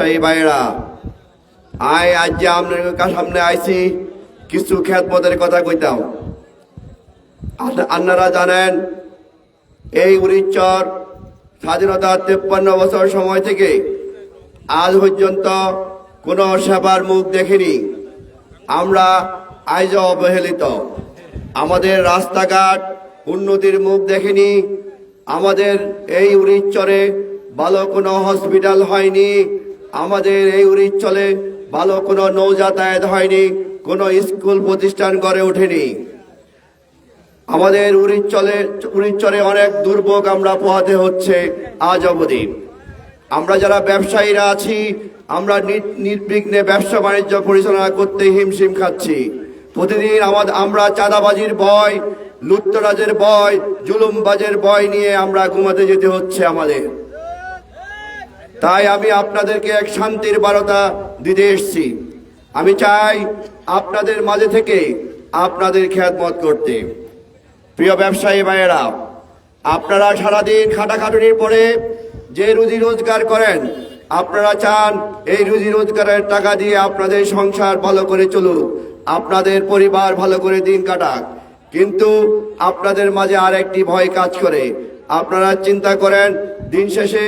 সেই ভাইরা আয় আজ যে আপনার সামনে আইছি, কিছু খেদমতের কথা কইতাম। আপ- আপনারা জানেন, এই স্বাধীনতার তেপ্পান্ন বছর সময় থেকে আজ পর্যন্ত কোনো সেবার মুখ দেখিনি। আমরা আজ অবহেলিত। আমাদের রাস্তাঘাট উন্নতির মুখ দেখেনি। আমাদের এই উড়িচ্চরে ভালো কোনো হসপিটাল হয়নি। আমাদের এই উড়িচ্চলে ভালো কোনো নৌ যাতায়াত হয়নি, কোনো স্কুল প্রতিষ্ঠান গড়ে ওঠেনি। আমাদের উড়িচ্চলে উড়িচ্চরে অনেক দুর্ভোগ আমরা পোহাতে হচ্ছে আজ অবধি। আমরা যারা ব্যবসায়ীরা আছি, আমরা নির- নির্বিঘ্নে ব্যবসা বাণিজ্য পরিচালনা করতে হিমশিম খাচ্ছি। প্রতিদিন আমাদের আমরা চাঁদাবাজির ভয়, লুট্তরাজের ভয়, জুলুমবাজের ভয় নিয়ে আমরা ঘুমাতে যেতে হচ্ছে আমাদের। তাই আমি আপনাদেরকে এক শান্তির বারতা দিতে এসেছি। আমি চাই আপনাদের মাঝে থেকে আপনাদের খেয়াতমত করতে। প্রিয় ব্যবসায়ী ভাইয়েরা, আপনারা সারাদিন খাটাখাটুনির পরে যে রুজি রোজগার করেন, আপনারা চান এই রুজি রোজগারের টাকা দিয়ে আপনাদের সংসার ভালো করে চলুক, আপনাদের পরিবার ভালো করে দিন কাটাক। কিন্তু আপনাদের মাঝে আর একটি ভয় কাজ করে। আপনারা চিন্তা করেন দিন শেষে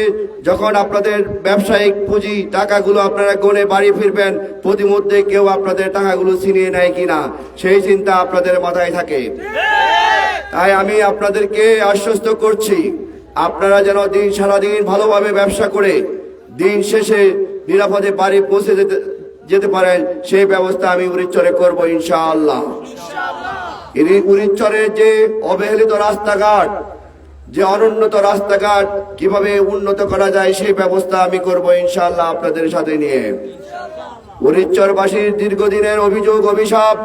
যখন আপনাদের ব্যবসায়িক পুঁজি টাকাগুলো আপনারা গনে বাড়ি ফিরবেন প্রতিমধ্যে কেউ আপনাদের টাকাগুলো ছিনিয়ে নেয় কিনা সেই চিন্তা আপনাদের মাথায় থাকে। তাই আমি আপনাদেরকে আশ্বস্ত করছি আপনারা যেন দিন সারাদিন ভালোভাবে ব্যবসা করে দিন শেষে নিরাপদে বাড়ি পৌঁছে যেতে যেতে পারেন সেই ব্যবস্থা আমি উড়িচ্চরে করব ইনশাআল্লাহ। এই উড়িচ্চরের যে অবহেলিত রাস্তাঘাট যে অনুন্নত রাস্তাঘাট কীভাবে উন্নত করা যায় সেই ব্যবস্থা আমি করব ইনশাল্লাহ আপনাদের সাথে নিয়ে। উড়িচ্চরবাসীর দীর্ঘদিনের অভিযোগ, অভিশাপ,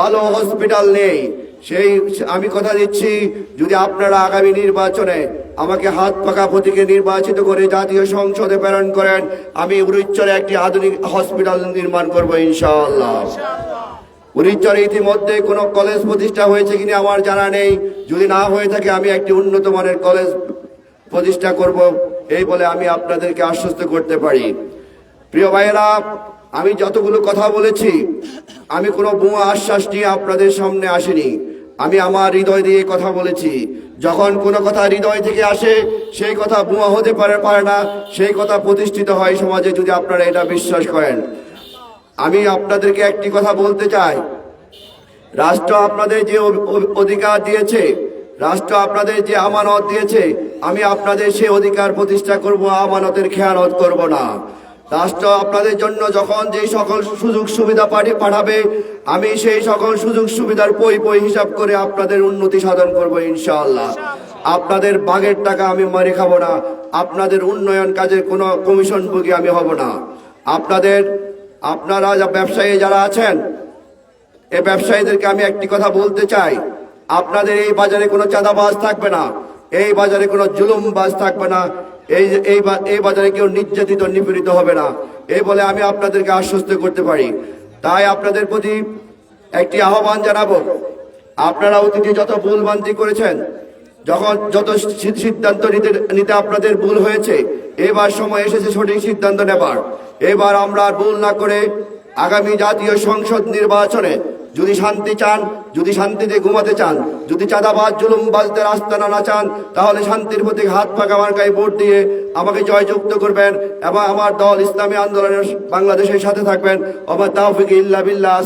ভালো হসপিটাল নেই। সেই আমি কথা দিচ্ছি, যদি আপনারা আগামী নির্বাচনে আমাকে হাত পাকা প্রতীকে নির্বাচিত করে জাতীয় সংসদে প্রেরণ করেন, আমি উড়িচ্চরে একটি আধুনিক হসপিটাল নির্মাণ করব ইনশাআল্লাহ। উড়িষ্যার ইতিমধ্যে কোনো কলেজ প্রতিষ্ঠা হয়েছে কিনা আমার জানা নেই। যদি না হয়ে থাকে, আমি একটি উন্নত মানের কলেজ প্রতিষ্ঠা করব, এই বলে আমি আপনাদেরকে আশ্বস্ত করতে পারি। প্রিয় ভাইয়েরা, আমি যতগুলো কথা বলেছি, আমি কোনো বুয়া আশ্বাস নিয়ে আপনাদের সামনে আসিনি। আমি আমার হৃদয় দিয়ে কথা বলেছি। যখন কোনো কথা হৃদয় থেকে আসে, সেই কথা বুয়া হতে পারে পারে না, সেই কথা প্রতিষ্ঠিত হয় সমাজে যদি আপনারা এটা বিশ্বাস করেন। আমি আপনাদেরকে একটি কথা বলতে চাই। রাষ্ট্র আপনাদের যে অধিকার দিয়েছে, রাষ্ট্র আপনাদের যে আমানত দিয়েছে, আমি আপনাদের সেই অধিকার প্রতিষ্ঠা করব, আমানতের খেয়ানত করব না। রাষ্ট্র আপনাদের জন্য যখন যে সকল সুযোগ সুবিধা পাঠি- পাঠাবে, আমি সেই সকল সুযোগ সুবিধার পই পই হিসাব করে আপনাদের উন্নতি সাধন করব ইনশাআল্লাহ। আপনাদের বাগের টাকা আমি মারি খাব না, আপনাদের উন্নয়ন কাজের কোনো কমিশন ভোগী আমি হব না। আপনাদের আপনারা যা ব্যবসায়ী যারা আছেন এই ব্যবসায়ীদেরকে আমি একটি কথা বলতে চাই। আপনাদের এই বাজারে কোনো চাঁদাবাজ থাকবে না, এই বাজারে কোনো জুলুমবাজ থাকবে না, এই এই এই বাজারে কেউ নির্যাতিত, নিপীড়িত হবে না। এই বলে আমি আপনাদেরকে আশ্বস্ত করতে পারি। তাই আপনাদের প্রতি একটি আহ্বান জানাব। আপনারা অতীতে যত ভুল ভুলভ্রান্তি করেছেন, যখন যত সিদ্ধান্ত নিতে নিতে আপনাদের ভুল হয়েছে, এবার সময় এসেছে সঠিক সিদ্ধান্ত নেবার। এবার আমরা ভুল না করে আগামী জাতীয় সংসদ নির্বাচনে যদি শান্তি চান, যদি শান্তিতে ঘুমাতে চান, যদি চাঁদাবাজ জুলুম বাজতে রাস্তা না চান, তাহলে শান্তির প্রতি হাত পাকা মার্কায় ভোট দিয়ে আমাকে জয়যুক্ত করবেন এবং আমার দল ইসলামী আন্দোলনের বাংলাদেশের সাথে থাকবেন। আমার তাহফিক ইল্লা বিল্লাহ।